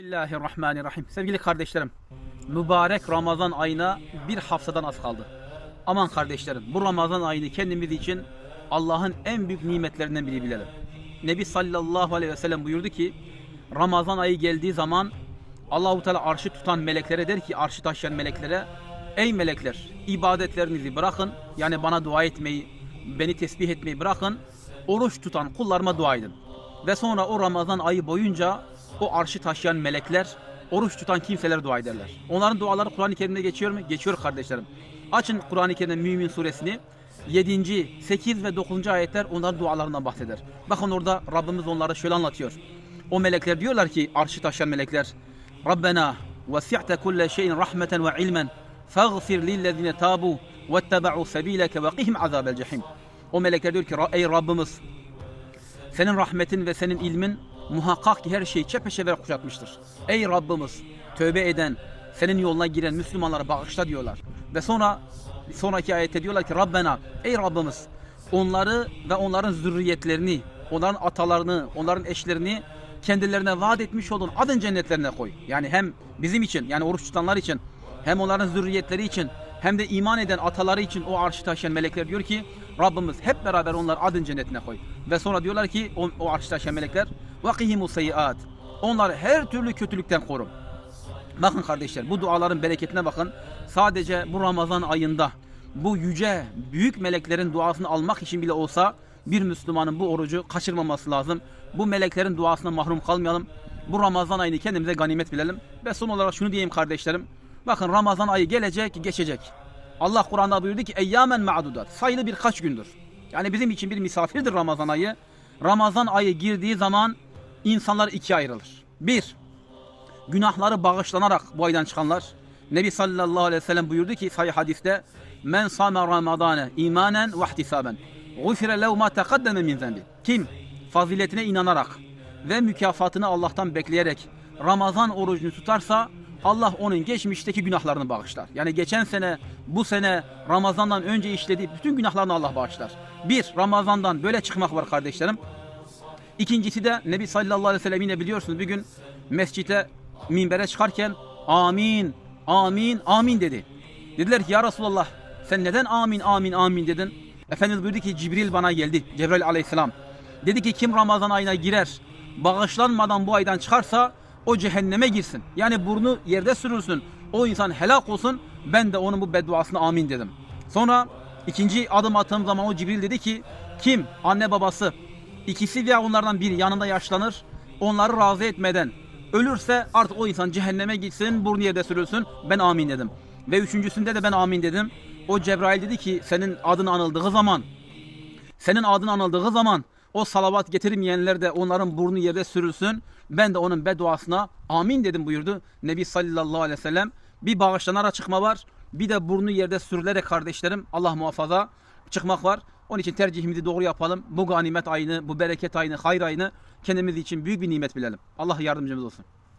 Bismillahirrahmanirrahim. Sevgili kardeşlerim, mübarek Ramazan ayına bir haftadan az kaldı. Aman kardeşlerim, bu Ramazan ayını kendimiz için Allah'ın en büyük nimetlerinden biri bilelim. Nebi sallallahu aleyhi ve sellem buyurdu ki, Ramazan ayı geldiği zaman Allahu Teala arşı tutan meleklere der ki, arşı taşıyan meleklere, ey melekler, ibadetlerinizi bırakın, yani bana dua etmeyi, beni tesbih etmeyi bırakın, oruç tutan kullarıma dua edin. Ve sonra o Ramazan ayı boyunca o arşı taşıyan melekler oruç tutan kimseler dua ederler. Onların duaları Kur'an-ı Kerim'de geçiyor mu? Geçiyor kardeşlerim. Açın Kur'an-ı Kerim'de Mümin suresini 7. 8 ve 9. ayetler onların dualarından bahseder. Bakın orada Rabbimiz onlara şöyle anlatıyor. O melekler diyorlar ki arşı taşıyan melekler Rabbena vesi'te kulle şeyin rahmeten ve ilmen faghfir lillezine tabu vettebe'u sebileke ve qihim azabel cehim. O melekler diyor ki ey Rabbimiz senin rahmetin ve senin ilmin muhakkak ki her şeyi çepeçevre kuşatmıştır. Ey Rabbimiz tövbe eden, senin yoluna giren Müslümanlara bağışla diyorlar. Ve sonra sonraki ayette diyorlar ki Rabbena ey Rabbimiz onları ve onların zürriyetlerini, onların atalarını, onların eşlerini kendilerine vaat etmiş olduğun adın cennetlerine koy. Yani hem bizim için yani oruç tutanlar için hem onların zürriyetleri için hem de iman eden ataları için o arşı taşıyan melekler diyor ki Rabbimiz hep beraber onları adın cennetine koy. Ve sonra diyorlar ki o, o arşı taşıyan melekler vakihimu seyyiat. Onları her türlü kötülükten koru. Bakın kardeşler bu duaların bereketine bakın. Sadece bu Ramazan ayında bu yüce büyük meleklerin duasını almak için bile olsa bir Müslümanın bu orucu kaçırmaması lazım. Bu meleklerin duasına mahrum kalmayalım. Bu Ramazan ayını kendimize ganimet bilelim. Ve son olarak şunu diyeyim kardeşlerim. Bakın Ramazan ayı gelecek, geçecek. Allah Kur'an'da buyurdu ki eyyamen ma'dudat. Sayılı birkaç gündür. Yani bizim için bir misafirdir Ramazan ayı. Ramazan ayı girdiği zaman insanlar ikiye ayrılır. Bir, günahları bağışlanarak bu aydan çıkanlar. Nebi sallallahu aleyhi ve sellem buyurdu ki sahih hadiste Men same ramadane imanen ve ihtisaben gufire lehu ma tekaddeme min zembi. Kim faziletine inanarak ve mükafatını Allah'tan bekleyerek Ramazan orucunu tutarsa Allah onun geçmişteki günahlarını bağışlar. Yani geçen sene, bu sene Ramazan'dan önce işlediği bütün günahlarını Allah bağışlar. Bir, Ramazan'dan böyle çıkmak var kardeşlerim. İkincisi de Nebi sallallahu aleyhi ve sellem yine biliyorsunuz bir gün mescite minbere çıkarken amin, amin, amin dedi. Dediler ki ya Resulallah sen neden amin, amin, amin dedin? Efendimiz buyurdu ki Cibril bana geldi, Cebrail aleyhisselam. Dedi ki kim Ramazan ayına girer, bağışlanmadan bu aydan çıkarsa o cehenneme girsin. Yani burnu yerde sürülsün. O insan helak olsun. Ben de onun bu bedduasına amin dedim. Sonra ikinci adım attığım zaman o Cibril dedi ki kim anne babası ikisi veya onlardan biri yanında yaşlanır onları razı etmeden ölürse artık o insan cehenneme gitsin burnu yerde sürülsün ben amin dedim. Ve üçüncüsünde de ben amin dedim. O Cebrail dedi ki senin adın anıldığı zaman senin adın anıldığı zaman o salavat getirmeyenler de onların burnu yerde sürülsün. Ben de onun bedduasına amin dedim buyurdu. Nebi sallallahu aleyhi ve sellem. Bir bağışlanarak çıkma var. Bir de burnu yerde sürülerek kardeşlerim Allah muhafaza çıkmak var. Onun için tercihimizi doğru yapalım. Bu ganimet ayını, bu bereket ayını, hayır ayını kendimiz için büyük bir nimet bilelim. Allah yardımcımız olsun.